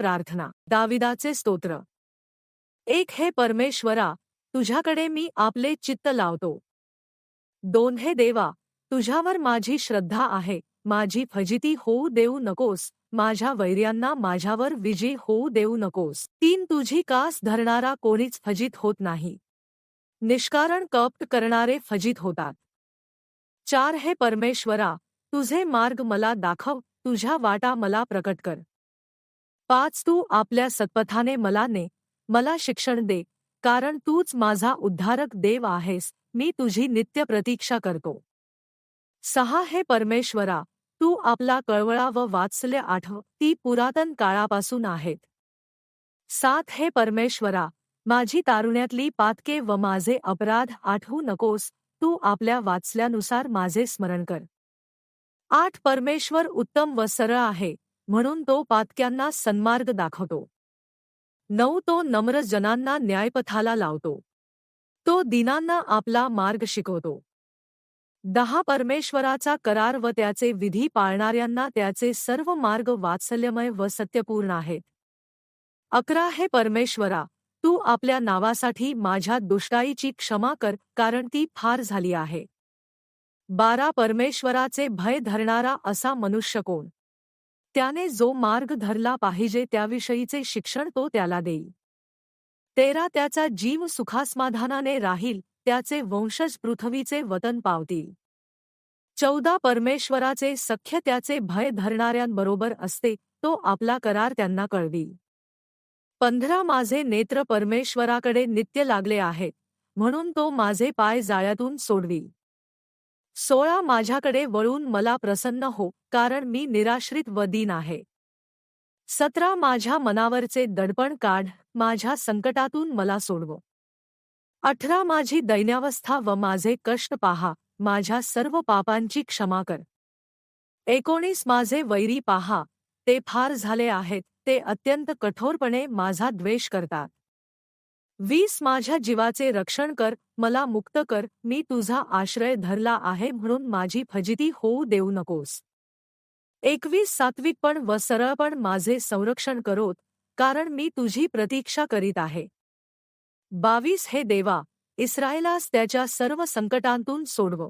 प्रार्थना. दाविदाचे स्तोत्र. एक, हे परमेश्वरा, तुझ्याकडे मी आपले चित्त लावतो. दोन, हे देवा, तुझ्यावर माझी श्रद्धा आहे. माझी फजिती होऊ देऊ नकोस. माझ्या वैर्यांना माझ्यावर विजय होऊ देऊ नकोस. तीन, तुझी कास धरणारा कोणीच फजित होत नाही. निष्कारण कपट करणारे फजित होतात. चार, हे परमेश्वरा, तुझे मार्ग मला दाखव. तुझ्या वाटा मला प्रकट कर. पाच तू आपल्या सत्पथाने मला ने मला शिक्षण दे कारण तूच माझा उद्धारक देव आहेस मी तुझी नित्य प्रतीक्षा करतो. सहा हे परमेश्वरा तू आपला कळवळा व वात्सल्य आठव ती पुरातन काळापासून आहेत. सात हे परमेश्वरा माझी तारुण्यातली पातके व माझे अपराध आठवू नकोस तू आपल्या वाचल्यानुसार माझे स्मरण कर. आठ परमेश्वर उत्तम व सरळ आहे म्हणून तो पातक्यांना सन्मार्ग दाखवतो. नऊ तो नम्र जनांना न्यायपथाला लावतो. तो दिनांना आपला मार्ग शिकवतो. दहा परमेश्वराचा करार व त्याचे विधी पाळणाऱ्यांना त्याचे सर्व मार्ग वात्सल्यमय व सत्यपूर्ण आहेत. अकरा हे परमेश्वरा तू आपल्या नावासाठी माझ्या दुष्टाईची क्षमा कर कारण ती फार झाली आहे. बारा परमेश्वराचे भय धरणारा असा मनुष्य कोण? त्याने जो मार्ग धरला पाहिजे त्याविषयीचे शिक्षण तो त्याला देईल. तेरा त्याचा जीव सुखासमाधानाने राहील त्याचे वंशज पृथ्वीचे वतन पावतील. चौदा परमेश्वराचे सख्य त्याचे भय धरणाऱ्यांबरोबर असते तो आपला करार त्यांना कळवी पंधरा माझे नेत्र परमेश्वराकडे नित्य लागले आहेत म्हणून तो माझे पाय जाळ्यातून सोडवी सोळा माझ्याकडे वळून मला प्रसन्न हो कारण मी निराश्रित व दीन आहे. सतरा माझ्या मनावरचे दडपण काढ माझ्या संकटातून मला सोडव. अठरा माझी दैन्यावस्था व माझे कष्ट पाहा माझ्या सर्व पापांची क्षमा कर. एकोणीस माझे वैरी पाहा ते फार झाले आहेत ते अत्यंत कठोरपणे माझा द्वेष करतात. वीस माझ्या जीवाचे रक्षण कर मला मुक्त कर मी तुझा आश्रय धरला आहे म्हणून माझी फजिती होऊ देऊ नकोस. एकवीस सात्विकपण व सरळपण माझे संरक्षण करोत कारण मी तुझी प्रतीक्षा करीत आहे. बावीस हे देवा इस्रायलास त्याच्या सर्व संकटांतून सोडव.